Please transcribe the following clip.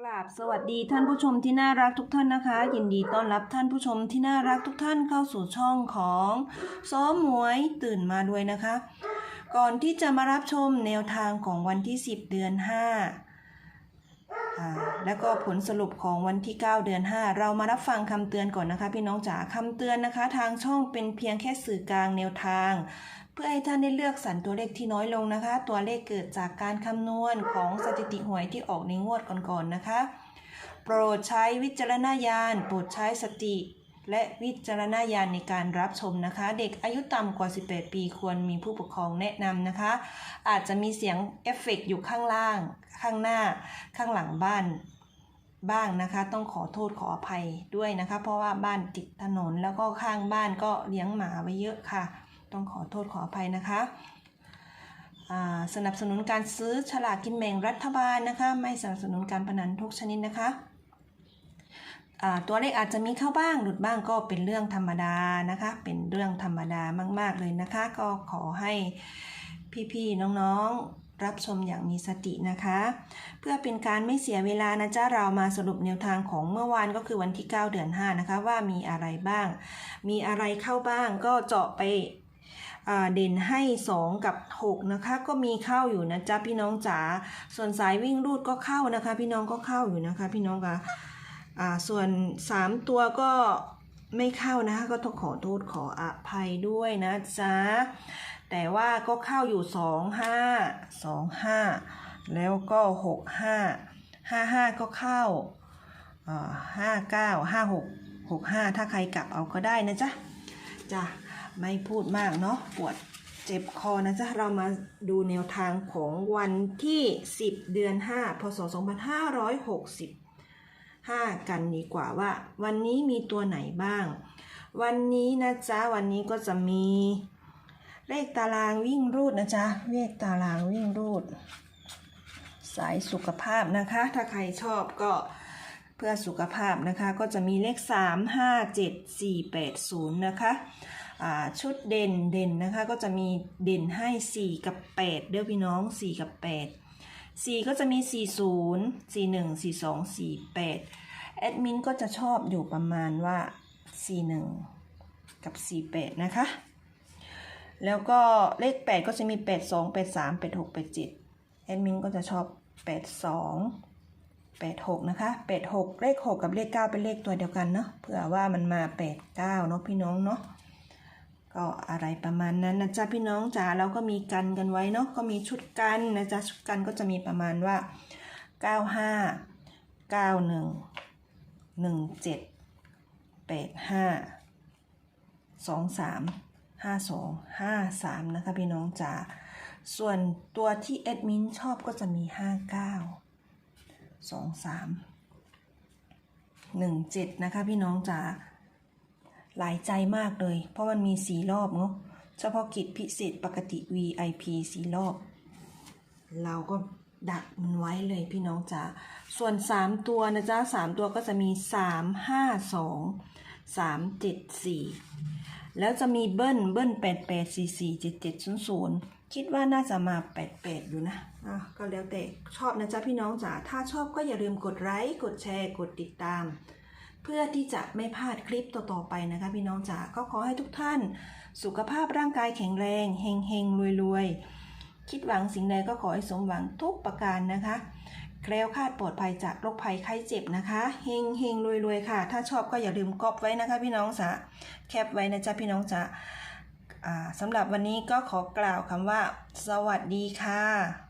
กราบสวัสดีท่านผู้ชมที่น่ารักทุกท่านนะคะ ยินดีต้อนรับท่านผู้ชมที่น่ารักทุกท่านเข้าสู่ช่องของซ้อมหมวยตื่นมาด้วยนะคะ ก่อนที่จะมารับชมแนวทางของวันที่ 10 เดือน5อ่าแล้วก็ผลสรุปของวันที่ 9 เดือน 5 เรามารับฟังคำเตือนก่อนนะคะ พี่น้องจ๋าคำเตือนนะคะ ทางช่องเป็นเพียงแค่สื่อกลางแนวทาง พื่อให้ท่านได้เลือกสรรตัวเลขที่น้อยลงนะคะ ตัวเลขเกิดจากการคำนวณของสถิติหวยที่ออกในงวดก่อนๆนะคะ โปรดใช้วิจารณญาณ โปรดใช้สติ และวิจารณญาณในการรับชมนะคะ เด็กอายุต่ำกว่า 18 ปีควรมีผู้ปกครองแนะนำนะคะ อาจจะมีเสียงเอฟเฟกต์อยู่ข้างล่าง ข้างหน้า ข้างหลังบ้านบ้างนะคะ ต้องขอโทษขออภัยด้วยนะคะ เพราะว่าบ้านติดถนนแล้วก็ข้างบ้านก็เลี้ยงหมาไว้เยอะค่ะ ต้องขอโทษขออภัยนะคะสนับสนุนการซื้อฉลากกินแบ่งรัฐบาลนะคะ ไม่สนับสนุนการพนันทุกชนิดนะคะตัวเลขอาจจะมีเข้าบ้างหลุดบ้างก็เป็นเรื่องธรรมดานะคะ เป็นเรื่องธรรมดามากๆเลยนะคะ ก็ขอให้พี่ๆน้องๆรับชมอย่างมีสตินะคะ เพื่อเป็นการไม่เสียเวลานะจ๊ะเรามาสรุปแนวทางของเมื่อวานก็คือวันที่ 9 เดือน 5 นะคะ ว่ามีอะไรบ้าง มีอะไรเข้าบ้างก็เจาะไป เด่นให้ 2 กับ 6 นะคะ ก็มีเข้าอยู่นะจ๊ะพี่น้องจ๋าส่วนสายวิ่งรูดก็เข้านะคะ พี่น้องก็เข้าอยู่นะคะ พี่น้องคะส่วน 3 ตัวก็ไม่เข้านะคะก็ต้องขอโทษขออภัยด้วยนะจ๊ะแต่ว่าก็เข้าอยู่ 2 5 2 5 แล้วก็หกห้าห้าห้าก็เข้าห้าเก้าห้าหกหกห้าถ้าใครกลับเอาก็ได้นะจ๊ะจ้ะ ไม่พูดมากเนาะปวดเจ็บคอนะจ๊ะ เรามาดูแนวทางของวันที่ 10 เดือน 5 พศ 2565 กันดีกว่าว่า วันนี้มีตัวไหนบ้าง วันนี้นะจ๊ะ วันนี้ก็จะมี เลขตารางวิ่งรูดนะจ๊ะ เลขตารางวิ่งรูด สายสุขภาพนะคะ ถ้าใครชอบก็เพื่อสุขภาพนะคะ ก็จะมีเลข 3 5 7 4 8 0 นะคะ ชุดเด่นเด่นนะคะก็จะมีเด่นให้ 4 กับ 8 เด้อพี่น้อง 4 กับ 8 4 ก็จะมี 40 41 42 48 แอดมินก็จะชอบอยู่ประมาณว่า 41 กับ 48 นะคะ แล้วก็เลข 8 ก็จะมี 82 83 86 87 แอดมินก็จะชอบ 82 86 นะคะ 86 เลข 6 กับเลข 9 เป็นเลขตัวเดียวกันเนาะเผื่อว่ามันมา 89 เนาะพี่น้องเนาะ ก็อะไรประมาณนั้นนะจ๊ะพี่น้องจ๋าเราก็มีกันกันไว้เนาะก็มีชุดกันนะจ๊ะชุดกันก็จะมีประมาณว่า 95 91 17 85 23 52 53 นะคะพี่น้องจ๋า ส่วนตัวที่แอดมินชอบก็จะมี 59 23 17 นะคะพี่น้องจ๋า หลายใจมากเลย เพราะมันมีสีรอบเนาะเฉพาะกิจพิเศษปกติ VIP สีรอบ เราก็ดักมันไว้เลยพี่น้องจ๋าส่วน 3 ตัวนะจ๊ะ3ตัวก็จะมี 3 5 2 3 7 4 แล้วจะมีเบิ้ลเบิ้ล8 8 4 4 7 7 0 0 คิดว่าน่าจะมา 8 8 อยู่นะอะก็แล้วแต่ชอบนะจ๊ะพี่น้องจ๋าถ้าชอบก็อย่าลืมกดไลค์กดแชร์กดติดตาม เพื่อที่จะไม่พลาดคลิปต่อๆไปนะคะ พี่น้องจ๋าก็ขอให้ทุกท่าน สุขภาพร่างกายแข็งแรงเฮงเฮงรวยรวยๆคิดหวังสิ่งใดก็ขอให้สมหวังทุกประการนะคะแคล้วคลาดปลอดภัยจากโรคภัยไข้เจ็บนะคะเฮงเฮงรวยรวยๆค่ะ ถ้าชอบก็อย่าลืมกอปไว้นะคะ พี่น้องจ๋าแคปไว้นะจ๊ะพี่น้องจ๋าสำหรับวันนี้ก็ขอกล่าวคำว่า สวัสดีค่ะ